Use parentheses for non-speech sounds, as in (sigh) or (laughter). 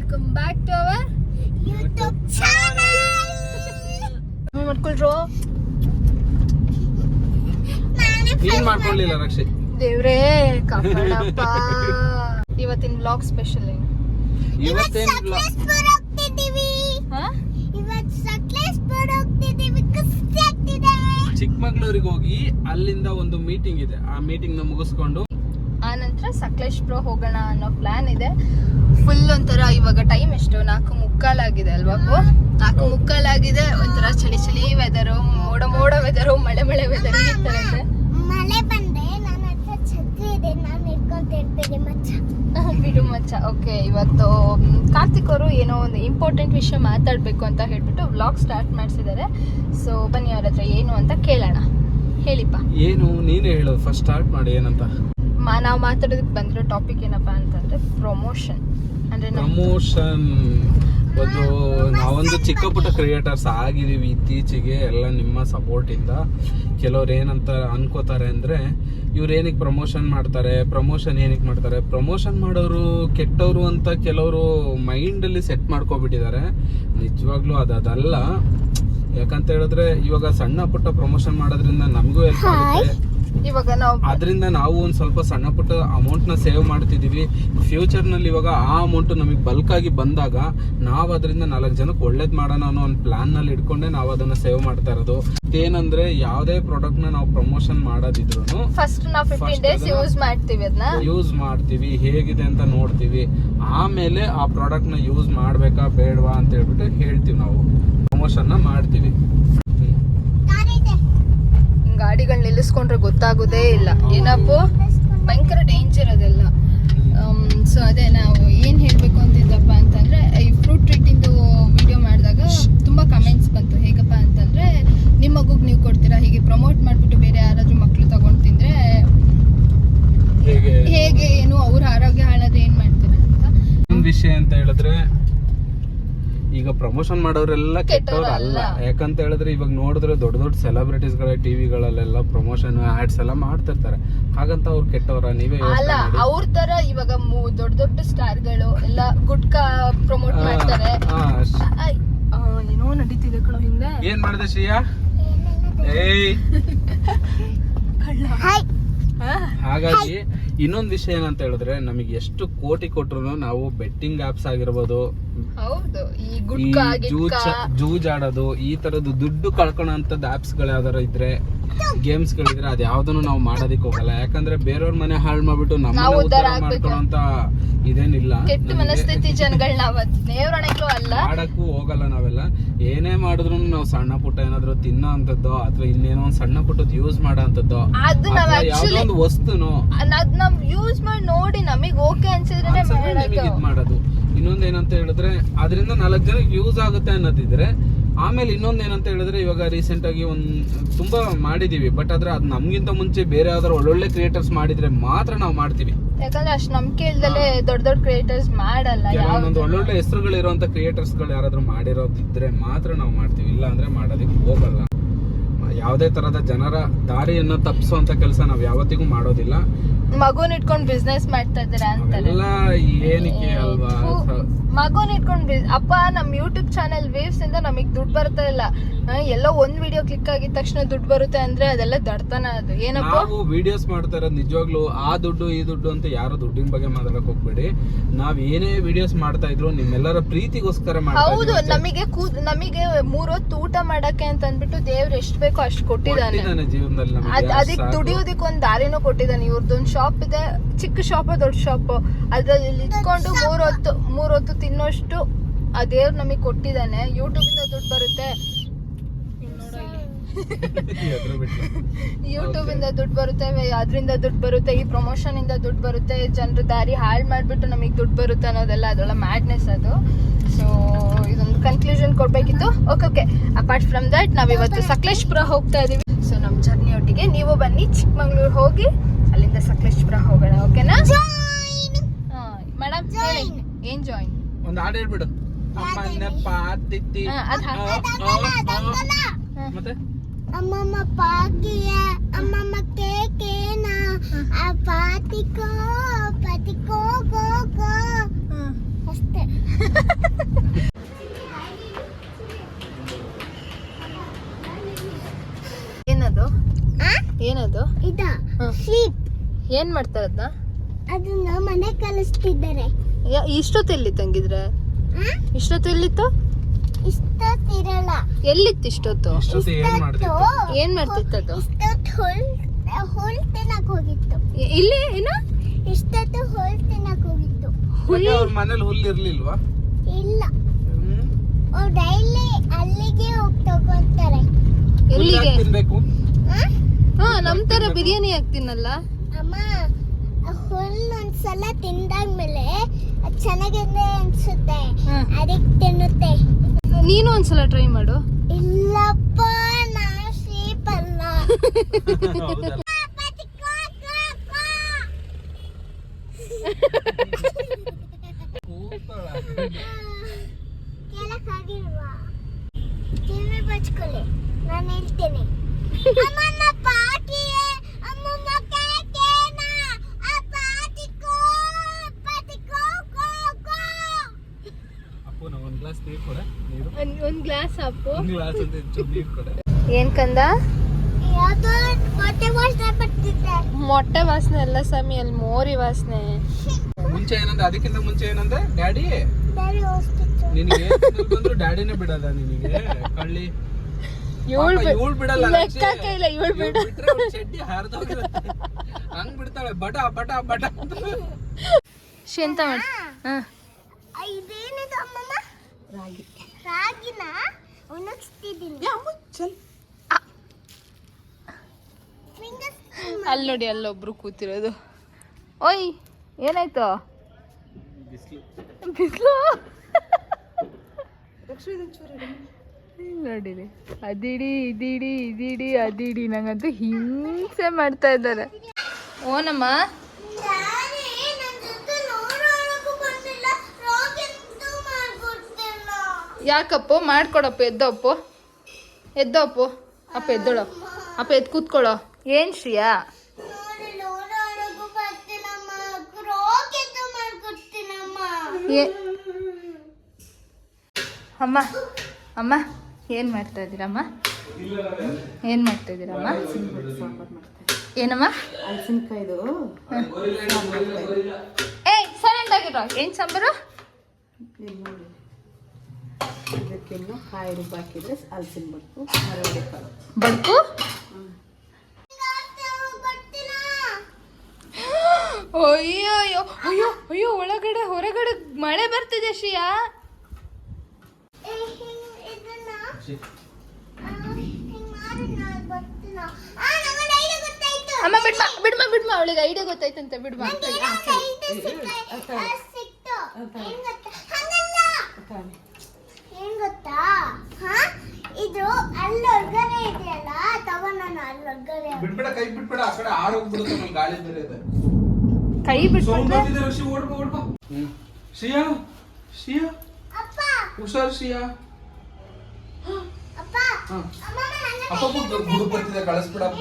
Welcome back to our YouTube channel ಮಾಡ್ಕೊಳ್ರು. Clean ಮಾಡ್ಕೊಳ್ಳಿಲ್ಲ ರಕ್ಷಿ? ದೇವ್ರೇ ಕಾಪಾಡಪ್ಪ. ಇವತ್ತಿನ ಬ್ಲಾಗ್ ಸ್ಪೆಷಲ್ ಏನು? ಬ್ಲಾಗ್ ಸಕಲೇಶ್ಪುರ ಹೋಗ್ತಿದ್ದೀವಿ ಹಾ? ಇವತ್ತು ಸಕಲೇಶ್ಪುರ ಹೋಗ್ತಿದ್ದೀವಿ ಖುಷಿ ಆಗ್ತಿದೆ. ಚಿಕ್ಕಮಗಳೂರಿಗೆ ಹೋಗಿ ಅಲ್ಲಿಂದ ಒಂದು ಮೀಟಿಂಗ್ ಇದೆ. ಆ ಮೀಟಿಂಗ್ನ ಮುಗಿಸ್ಕೊಂಡು ಸಕಲೇಶ್ಪುರ ಹೋಗೋಣ ಅನ್ನೋ ಪ್ಲಾನ್ ಇದೆ. ಫುಲ್ ಒಂಥರ ಇವಾಗ ಟೈಮ್ ಎಷ್ಟು? ನಾಲ್ಕು ಮುಕ್ಕಾಲಾಗಿದೆ ಅಲ್ವಾ ಅಪ್ಪು? ನಾಲ್ಕು ಮುಕ್ಕಾಲಾಗಿದೆ ಒಂಥರ ಚಳಿ ಚಳಿ ವೆದರು ಮೋಡ ಮೋಡ ವೆದರು ಮಳೆ ಮಳೆ ವೆದರ್ (laughs) ಬಿಡು ಮಚ್ಚ. ಓಕೆ ಇವತ್ತು ಕಾರ್ತಿಕ್ ಅವರು ಏನೋ ಒಂದು ಇಂಪಾರ್ಟೆಂಟ್ ವಿಷಯ ಮಾತಾಡಬೇಕು ಅಂತ ಹೇಳ್ಬಿಟ್ಟು ವ್ಲಾಗ್ ಸ್ಟಾರ್ಟ್ ಮಾಡಿಸಿದ್ದಾರೆ. ಸೊ ಬನ್ನಿ ಅವ್ರ ಹತ್ರ ಏನು ಅಂತ ಕೇಳೋಣ. ಹೇಳಿಪ್ಪ. ಏನು ನೀನೇ ಹೇಳು. ಫಸ್ಟ್ ಸ್ಟಾರ್ಟ್ ಮಾಡಿ ಏನಂತ. ಮಾ ನಾವು ಮಾತಾಡೋದಕ್ಕೆ ಬಂದಿರೋ ಟಾಪಿಕ್ ಏನಪ್ಪ ಅಂತಂದ್ರೆ ಪ್ರಮೋಷನ್ ಅಂದ್ರೆ ಪ್ರಮೋಷನ್ ಒಂದು ನಾವೊಂದು ಚಿಕ್ಕ ಪುಟ್ಟ ಕ್ರಿಯೇಟರ್ಸ್ ಆಗಿದ್ದೀವಿ ಇತ್ತೀಚೆಗೆ ಎಲ್ಲ ನಿಮ್ಮ ಸಪೋರ್ಟ್ ಇಂದ. ಕೆಲವ್ರು ಏನಂತ ಅನ್ಕೋತಾರೆ ಅಂದ್ರೆ ಇವ್ರು ಏನಕ್ಕೆ ಪ್ರಮೋಷನ್ ಮಾಡ್ತಾರೆ ಪ್ರಮೋಷನ್ ಏನಕ್ಕೆ ಮಾಡ್ತಾರೆ? ಪ್ರಮೋಷನ್ ಮಾಡೋರು ಕೆಟ್ಟವರು ಅಂತ ಕೆಲವರು ಮೈಂಡಲ್ಲಿ ಸೆಟ್ ಮಾಡ್ಕೊಬಿಟ್ಟಿದ್ದಾರೆ. ನಿಜವಾಗ್ಲೂ ಅದು ಅದಲ್ಲ. ಯಾಕಂತ ಹೇಳಿದ್ರೆ ಇವಾಗ ಸಣ್ಣ ಪುಟ್ಟ ಪ್ರಮೋಷನ್ ಮಾಡೋದ್ರಿಂದ ನಮಗೂ ಹೆಲ್ಪ್ ಆಗುತ್ತೆ. ಇವಾಗ ನಾವು ಅದರಿಂದ ನಾವು ಒಂದು ಸ್ವಲ್ಪ ಸಣ್ಣ ಪುಟ್ಟ ಅಮೌಂಟ್ನ ಸೇವ್ ಮಾಡ್ತಿದೀವಿ. ಫ್ಯೂಚರ್ನಲ್ಲಿ ಇವಾಗ ಆ ಅಮೌಂಟ್ ನಮಗೆ ಬಲ್ಕ್ ಆಗಿ ಬಂದಾಗ ನಾವು ಅದರಿಂದ ನಾಲ್ಕು ಜನಕ್ಕೆ ಒಳ್ಳೇದು ಮಾಡೋಣ ಅನ್ನೋ ಒಂದು ಪ್ಲಾನ್ನಲ್ಲಿ ಇಟ್ಕೊಂಡೆ ನಾವು ಅದನ್ನ ಸೇವ್ ಮಾಡ್ತಾ ಇರೋದು. ಏನಂದ್ರೆ ಯಾವುದೇ ಪ್ರಾಡಕ್ಟ್ನ ನಾವು ಪ್ರಮೋಷನ್ ಮಾಡೋದಿದ್ರು ಫಸ್ಟ್ ನಾವು ಫಿಫ್ಟೀನ್ ಡೇಸ್ ಯೂಸ್ ಮಾಡ್ತೀವಿ ಅದನ್ನ ಯೂಸ್ ಮಾಡ್ತೀವಿ. ಹೇಗಿದೆ ಅಂತ ನೋಡ್ತೀವಿ. ಆಮೇಲೆ ಆ ಪ್ರಾಡಕ್ಟ್ನ ಯೂಸ್ ಮಾಡ್ಬೇಕಾ ಬೇಡವಾ ಅಂತ ಹೇಳ್ಬಿಟ್ಟು ಹೇಳ್ತೀವಿ ನಾವು. ಪ್ರಮೋಷನ್ನ ಮಾಡ್ತೀವಿ. ಗಾಡಿಗಳು ನಿಲ್ಲಿಸ್ಕೊಂಡ್ರೆ ಗೊತ್ತಾಗೋದೇ ಇಲ್ಲ. ಏನಪ್ಪು? ಭಯಂಕರ ಡೇಂಜರ್ ಅದೆಲ್ಲ. ಸೊ ಅದೇ ನಾವು ಏನು ಹೇಳಬೇಕು ಅಂತಿದ್ದಪ್ಪ ಅಂತಂದ್ರೆ ಈ ಫ್ರೂಟ್ ಟ್ರೀಟಿಂದು ವಿಡಿಯೋ ಮಾಡಿದಾಗ ತುಂಬ ಕಮೆಂಟ್ಸ್ ಬಂತು. ಹೇಗಪ್ಪ ಅಂತಂದ್ರೆ ನಿಮ್ಮ ಮಗುಗೆ ನೀವು ಕೊಡ್ತೀರಾ? ಹೀಗೆ ಪ್ರಮೋಟ್ ಮಾಡಿಬಿಟ್ಟು ಬೇರೆ ಯಾರಾದರೂ ಮಕ್ಕಳು ತಗೊಂಡು ತಿಂದರೆ ಹೇಗೆ? ಹೇಗೆ ಏನು? ಅವ್ರ ಆರೋಗ್ಯ ಹಾಳಾದ್ರೆ ಏನು ಮಾಡ್ತೀರಾ ಅಂತ. ಒಂದ್ ವಿಷಯ ಅಂತ ಹೇಳಿದ್ರೆ ಈಗ ಪ್ರಮೋಷನ್ ಮಾಡೋರೆಲ್ಲ ಕೆಟ್ಟವ್ರು ಅಲ್ಲ ಯಾಕಂತ ಹೇಳಿದ್ರೆ ಇವಾಗ ನೋಡಿದ್ರೆ ದೊಡ್ಡ ದೊಡ್ಡ ಸೆಲೆಬ್ರಿಟೀಸ್ಗಳ ಟಿವಿಗಳಲ್ಲೆಲ್ಲ ಪ್ರಮೋಷನ್ ಆಡ್ಸ್ ಎಲ್ಲ ಮಾಡ್ತಿರ್ತಾರೆ. ಹಾಗಂತ ಅವ್ರು ಕೆಟ್ಟವರ ನೀವೇ ಅಲ್ಲ. ಅವ್ರ ತರ ಇವಾಗ ದೊಡ್ಡ ದೊಡ್ಡ ಸ್ಟಾರ್ಗಳು ಎಲ್ಲ ಗುಟ್ಕಾ ಪ್ರಮೋಟ್ ಮಾಡ್ತಾರೆ. ಏನೋ ನಡೀತಿದೆ ಕಣೋ ಹಿಂದೆ. ಏನ್ ಮಾಡಿದೆ ಶ್ರೀಯಾ? ಏಯ್. ಹಾಗಾಗಿ ಇನ್ನೊಂದು ವಿಷಯ ಏನಂತ ಹೇಳಿದ್ರೆ ನಮಗೆ ಎಷ್ಟು ಕೋಟಿ ಕೊಟ್ರು ನಾವು ಬೆಟ್ಟಿಂಗ್ ಆಪ್ಸ್ ಆಗಿರ್ಬೋದು ಹೌದು ಈ ಜೂಜ್ ಆಡೋದು ಈ ತರದ್ದು ದುಡ್ಡು ಕಳ್ಕೊಳಂತದ್ ಆಪ್ಸ್ಗಳು ಯಾವ್ದಾರ ಇದ್ರೆ ಗೇಮ್ಸ್ ಗಳಿದ್ರೆ ಅದ್ ಯಾವ್ದನ್ನು ನಾವು ಮಾಡೋದಕ್ಕೆ ಹೋಗಲ್ಲ. ಯಾಕಂದ್ರೆ ಬೇರೆಯವ್ರ ಮನೆ ಹಾಳು ಮಾಡ್ಬಿಟ್ಟು ನಮ್ಮ ಉದ್ದಾರ ಉದ್ಧಾರ ಮಾಡ್ಕೊಳ್ಳೋಂತ ಇದೇನಿಲ್ಲ. ಕೆಟ್ಟ ಮನಸ್ಥಿತಿ ಜನಗಳನ್ನ ಅಲ್ಲ. ಮಾಡಕ್ಕೂ ಹೋಗಲ್ಲ ನಾವೆಲ್ಲ. ಏನೇ ಮಾಡಿದ್ರು ನಾವು ಸಣ್ಣ ಪುಟ್ಟ ಏನಾದ್ರು ತಿನ್ನೋ ಅಂತದ್ದೋ ಅಥವಾ ಇನ್ನೇನೋ ಒಂದ್ ಸಣ್ಣ ಪುಟ್ಟದ್ ಯೂಸ್ ಮಾಡೋ ಅಂತದ್ದೋ ಅದು ನಾವು ಆಕ್ಚುಲಿ ಒಂದು ವಸ್ತುನೋ ಅದ್ ನಾವ್ ಯೂಸ್ ಮಾಡಿ ನೋಡಿ ನಮಗೆ ಓಕೆ ಅನ್ಸಿದ್ರೆ ಮಾಡೋದು. ಇನ್ನೊಂದ್ ಏನಂತ ಹೇಳಿದ್ರೆ ಅದರಿಂದ ನಾಲ್ಕು ಜನಕ್ಕೆ ಯೂಸ್ ಆಗುತ್ತೆ ಅನ್ನೋದಿದ್ರೆ ಆಮೇಲೆ ಇನ್ನೊಂದು ಏನಂತ ಹೇಳಿದ್ರೆ ಇವಾಗ ರೀಸೆಂಟ್ ಆಗಿ ಒಂದ್ ತುಂಬಾ ಮಾಡಿದೀವಿ. ಬಟ್ ಆದ್ರೆ ಅದು ನಮ್ಗಿಂತ ಮುಂಚೆ ಬೇರೆ ಯಾವ್ದಾರು ಒಳ್ಳೊಳ್ಳೆ ಕ್ರಿಯೇಟರ್ಸ್ ಮಾಡಿದ್ರೆ ಮಾತ್ರ ನಾವು ಮಾಡ್ತೀವಿ. ಯಾಕಂದ್ರೆ ಅಷ್ಟು ನಂಬಿಕೆ ಇಲ್ದಲೆ ದೊಡ್ಡ ದೊಡ್ಡ ಕ್ರಿಯೇಟರ್ಸ್ ಮಾಡಲ್ಲ ಒಂದೊಂದು ಒಳ್ಳೊಳ್ಳೆ ಹೆಸರುಗಳಿರುವಂತ ಕ್ರಿಯೇಟರ್ಸ್ಗಳು ಯಾರಾದ್ರೂ ಮಾಡಿರೋದಿದ್ರೆ ಮಾತ್ರ ನಾವು ಮಾಡ್ತೀವಿ. ಇಲ್ಲ ಅಂದ್ರೆ ಮಾಡೋದಕ್ಕೆ ಹೋಗಲ್ಲ. ಯಾವುದೇ ತರದ ಜನರ ದಾರಿಯನ್ನ ತಪ್ಪಿಸುವಂತ ಕೆಲಸ ನಾವು ಯಾವತ್ತಿಗೂ ಮಾಡೋದಿಲ್ಲ. ಮಗುನ್ ಇಟ್ಕೊಂಡು ಬಿಸ್ನೆಸ್ ಮಾಡ್ತಾ ಇದ್ದೀರಾ ಅಂತ ಅವೆಲ್ಲ ಏನಕ್ಕೆ ಅಲ್ವಾ? ಮಗುನ್ ಇಟ್ಕೊಂಡ್ ಅಪ್ಪ ನಮ್ ಯೂಟ್ಯೂಬ್ ಚಾನೆಲ್ ವೇವ್ಸ್ ಇಂದ ನಮಗ್ ದುಡ್ಡು ಬರ್ತಾ ಇಲ್ಲ. ಎಲ್ಲೋ ಒಂದ್ ವಿಡಿಯೋ ಕ್ಲಿಕ್ ಆಗಿದ ತಕ್ಷಣ ದುಡ್ಡು ಬರುತ್ತೆ ಅಂದ್ರೆ ಅದೆಲ್ಲ ದಡ್ತನ ಅದು. ಏನಪ್ಪ? ನಾವು ವಿಡಿಯೋಸ್ ಮಾಡ್ತಾರ ನಿಜವಾಗ್ಲು ಆ ದುಡ್ಡು ಈ ದುಡ್ಡು ಅಂತ ಯಾರು ದುಡ್ಡಿನ ಬಗ್ಗೆ ಮಾತಾಡಕ್ ಹೋಗ್ಬೇಡಿ. ನಾವ್ ಏನೇ ವಿಡಿಯೋಸ್ ಮಾಡ್ತಾ ಇದ್ರು ನಿಮ್ಮೆಲ್ಲರ ಪ್ರೀತಿಗೋಸ್ಕರ ಹೌದು ನಮಗೆ ಕೂದ್ ನಮಗೆ ಮೂರ್ ಹೊತ್ತು ಊಟ ಮಾಡಕ್ಕೆ ಅಂತ ಅಂದ್ಬಿಟ್ಟು ದೇವ್ರು ಎಷ್ಟ್ ಬೇಕೋ ಅಷ್ಟು ಕೊಟ್ಟಿದ್ದಾನೆ. ಜೀವನದಲ್ಲಿ ನಮಗೆ. ಅದ್ ಅಷ್ಟ್ ಅದಕ್ಕೆ ಸಾಕು. ದುಡಿಯೋದಕ್ಕೆ ಒಂದ್ ದಾರಿನೂ ಕೊಟ್ಟಿದ್ದಾನೆ. ಇವ್ರದ್ದು ಒಂದ್ ಶಾಪ್ ಇದೆ ಚಿಕ್ಕ ಶಾಪ್ ದೊಡ್ಡ ಶಾಪ್ ಅದ್ರಲ್ಲಿ ಇಟ್ಕೊಂಡು ಮೂರ್ ಹೊತ್ತು ಮೂರ್ ಹೊತ್ತು ತಿನ್ನೋಷ್ಟು ಆ ದೇವ್ರು ನಮಗೆ ಕೊಟ್ಟಿದ್ದಾನೆ. ಯೂಟ್ಯೂಬಿಂದ ದುಡ್ಡು ಬರುತ್ತೆ. ಯೂಟ್ಯೂಬಿಂದ (laughs) ದುಡ್ಡು ಬರುತ್ತೆ ಅದರಿಂದ ದುಡ್ಡು ಬರುತ್ತೆ ಈ ಪ್ರಮೋಷನ್ ಇಂದ ದುಡ್ಡು ಬರುತ್ತೆ ಜನರು ದಾರಿ ಹಾಳು ಮಾಡ್ಬಿಟ್ಟು ನಮಗೆ ದುಡ್ಡು ಬರುತ್ತೆ ಅನ್ನೋದೆಲ್ಲ ಅದೆಲ್ಲ ಮ್ಯಾಡ್ನೆಸ್ ಅದು. ಸೊ ಇದೊಂದು ಕನ್ಕ್ಲೂಷನ್ ಕೊಡಬೇಕಿತ್ತು. Okay okay apart from that ನಾವ್ ಇವತ್ತು ಸಕಲೇಶ್ಪುರ ಹೋಗ್ತಾ ಇದೀವಿ. ಸೊ ನಮ್ಮ ಜರ್ನಿ ಒಟ್ಟಿಗೆ ನೀವು ಬನ್ನಿ ಚಿಕ್ಕಮಂಗ್ಳೂರು ಹೋಗಿ ಅಲ್ಲಿಂದ ಸಕಲೇಶ್ಪುರ ಹೋಗೋಣ ಓಕೆನಾ ಮೇಡಮ್ ಹೇಳಿ. ಎಂಜಾಯ್ ಜಾಯಿನ್ ಒಂದು ಹಾಡು ಹೇಳ್ಬಿಡು. ಅಮ್ಮನ ಪಾತಿತ್ತಿ ಮತ್ತೆ? ಅಮ್ಮಮ್ಮ ಪಾಕಿಯ ಅಮ್ಮಮ್ಮ ಕೇಕೇನ ಆ ಪಾತಿಕೋ ಪಾತಿಕೋ ಗೋ ಗೋ. ಅಷ್ಟೇ. ಏನದು? ಏನದು? ಇದ ಸ್ವೀಪ್ ಏನ್ ಮಾಡ್ತಾರದ್ನ? ಅದನ್ನ ಮನೆ ಕಲಿಸ್ತಿದ್ದಾರೆ. ಇಷ್ಟೊತ್ತೆಲ್ಲಿ ತಂಗಿದ್ರೆ ಇಷ್ಟೊತ್ತು ಎಲ್ಲಿತ್ತು ಇಷ್ಟೊತ್ತಿರಲ್ಲ. ಎಲ್ಲಿತ್ತು ಇಷ್ಟೊತ್ತು? ಇಷ್ಟೊತ್ತು ಏನ್ ಮಾಡ್ತಿತ್ತು? ಏನ್ ಮಾಡ್ತಿತ್ತು ಅದು? ಇಷ್ಟೊತ್ತು ಹುಲ್ ಹುಲ್ ತಿನ್ನಕ್ ಹೋಗಿತ್ತು. ಇಲ್ಲಿ ಏನು? ಇಷ್ಟೊತ್ತು ಹುಲ್ ತಿನ್ನಕ್ ಹೋಗಿತ್ತು. ಅವ್ರ ಮನೇಲಿ ಹುಲ್ಲು ಇರ್ಲಿಲ್ವಾ? ಇಲ್ಲ. ಡೈಲಿ ಅಲ್ಲಿಗೆ ಹೋಗಿ ತಗೊಂತಾರೆ. ಎಲ್ಲಿಗೆ? ತಿನ್ಬೇಕು? ಹಾ? ನಮ್ ತರ ಬಿರಿಯಾನಿ ಹಾಕ್ತೀನಲ್ಲ ಅಮ್ಮ ಹುಲ್ ಒಂದ್ಸಲ ತಿಂದಾದ್ಮೇಲೆ ಅದು ಚೆನ್ನಾಗಿದೆ ಅನ್ಸುತ್ತೆ. ಅದಕ್ಕೆ ತಿನ್ನುತ್ತೆ. ನೀನು ಒಂದ್ಸಲ ಟ್ರೈ ಮಾಡು. ಇಲ್ಲಪ್ಪ ನಾ ಶೀಪ್ ಅಲ್ಲ. (laughs) ಹೌದಲ್ಲ? (laughs) ಕೂತ್ಕೊಳ್ಳ. ಕೇಳಕ್ಕಾಗಿಲ್ವಾ ಕಿವಿ ಬಚ್ಕೊಳ್ಳಿ ನಾನು ಹೇಳ್ತೀನಿ ಅಮ್ಮಮ್ಮ ಪಾಟಿಯೇ ಅಮ್ಮಮ್ಮ ಕೇಕೇನ ಆ ಪಾಟಿಕೋ ಪಾಟಿಕೋ ಕೋ ಕೋ ಅಪ್ಪು ನಾ ಒಂದ್ ಗ್ಲಾಸ್ ನೀರು ಕೊಡ ನೀರು ಒಂದ್ ಗ್ಲಾಸ್ ಹಾಕು. ಏನ್ ಕಂದ? ಮೊಟ್ಟೆ ವಾಸನೆ ಎಲ್ಲ ಸಮಿ ಅಲ್ಲಿ ಮೋರಿ ವಾಸನೆ. ಮುಂಚೆ ಏನಂದ್ರೆ ಅದಕ್ಕಿಂತ ಮುಂಚೆ ಏನಂದ್ರೆ ಡ್ಯಾಡಿ? ನಿನಗೆ ಬಂದ್ರು ಡ್ಯಾಡಿನೇ ಬಿಡಲ್ಲ ನಿನಗೆ? ಕಳ್ಳಿ. ಇವಳು ಬಿಡಲ್ಲ ಲೆಕ್ಕಕ್ಕೆ ಇಲ್ಲ ಇವಳು ಬಿಟ್ರೆ ಚಡ್ಡಿ ಹರಿದೋಗಿರುತ್ತೆ. ಹಂಗ್ ಬಿಡ್ತಾಳೆ ಬಟ ಬಟ ಬಟ ಅಂತ. ಶಿ ಎಂತ ಮಾಡಿ ಹಾ. ಇದೇನಿದು ಅಮ್ಮಮ್ಮ? ರಾಗಿ. ರಾಗಿನ ಒಣಗಿಸ್ತಿದ್ದೀನಿ (laughs) ಅಲ್ಲಿ ನೋಡಿ ಅಲ್ಲೊಬ್ರು ಕೂತಿರೋದು. ಓಯ್ ಏನಾಯ್ತು? ಬಿಸಿಲು. (laughs) ನೋಡಿರಿ ಅದಿಡಿ ಇದಿಡಿ ಇದಿಡಿ ಅದಿಡಿ. ನಂಗಂತೂ ಹಿಂಸೆ ಮಾಡ್ತಾ ಇದ್ದಾರೆ. ಓನಮ್ಮ? ಯಾಕಪ್ಪು? ಮಾಡ್ಕೊಡಪ್ಪ, ಎದ್ದಪ್ಪು. ಎದ್ದಪ್ಪು. ಅಪ್ಪ ಎದ್ದೋಳು. ಅಪ್ಪ ಎದ್ದು ಕೂತ್ಕೊಳ್ಳೋ. ಏನು ಶ್ರೀಯಾ? ಏ ಅಮ್ಮ ಅಮ್ಮ, ಏನ್ ಮಾಡ್ತಾ ಇದ್ದೀರಮ್ಮ? ಏನ್ ಮಾಡ್ತಾ ಇದ್ದೀರಮ್ಮ? ಏನಮ್ಮ? ಹಲಸಿನಕಾಯ್ದು ಏಯ್ ಏನ್ ಸಾಂಬಾರು? ಇದಕ್ಕಿನ್ನು ಕಾಯಿ ರುಬ್ಬ ಹಾಕಿದ್ರೆ ಹಲಸಿನ ಬಡ್ಕು ಮರವಳ್ಳಿ ಕಾಳು ಬಡ್ಕು? ಬರ್ತೀನಾ ಅಯ್ಯೋ ಅಯ್ಯೋ ಅಯ್ಯೋ ಅಯ್ಯೋ ಒಳಗಡೆ ಹೊರಗಡೆ ಮಳೆ ಬರ್ತಿದೆ ಶ್ರೀಯಾ. ಗೊತ್ತಾಯ್ತು. ಅಮ್ಮ ಬಿಡ್ಮಾ ಬಿಡ್ಮಾ ಬಿಡ್ಮಾ ಅವಳಿಗೆ ಐಡಿಯಾ ಗೊತ್ತಾಯ್ತಂತೆ ಬಿಡ್ಮಾ. ನಂಗೆ ಏನೋ ಒಂದು idea ಸಿಕ್ಕಾಯ್ತು. ಆ, ಸಿಕ್ತು. ಏನ್ ಗೊತ್ತಾ? ಹಾ? ಇದು ಅಲ್ಲಿ ಹೊರ್ಗಡೆ ಇದೆಯಲ್ಲ ಹೊರ್ಗಡೆ ಬಿಡ್ಬೇಡ ಕೈ ಬಿಡ್ಬೇಡ ಆ ಕಡೆ ಆರೋಗ್ಬಿಡುತ್ತೆ ನಮ್ ಗಾಳಿ ಬೇರೆ ಇದೆ. ಕೈ ಸೌಂಡ್ ಬಿಟ್ಬಿಟ್ರೆ ಬರ್ತಿದೆ ಋಷಿ ಓಡ್ಬಾ ಓಡ್ಬಾ. ಶ್ರೀಯಾ ಶ್ರೀಯಾ. ಅಪ್ಪ! ಹುಷಾರ್ ಶ್ರೀಯಾ. ಅಪ್ಪ! ಹಾ. ಅಮ್ಮ ನನ್ನ ಅಪ್ಪ ಗುರು ಬರ್ತಿದೆ ಕಳಿಸ್ಬಿಡಪ್ಪ.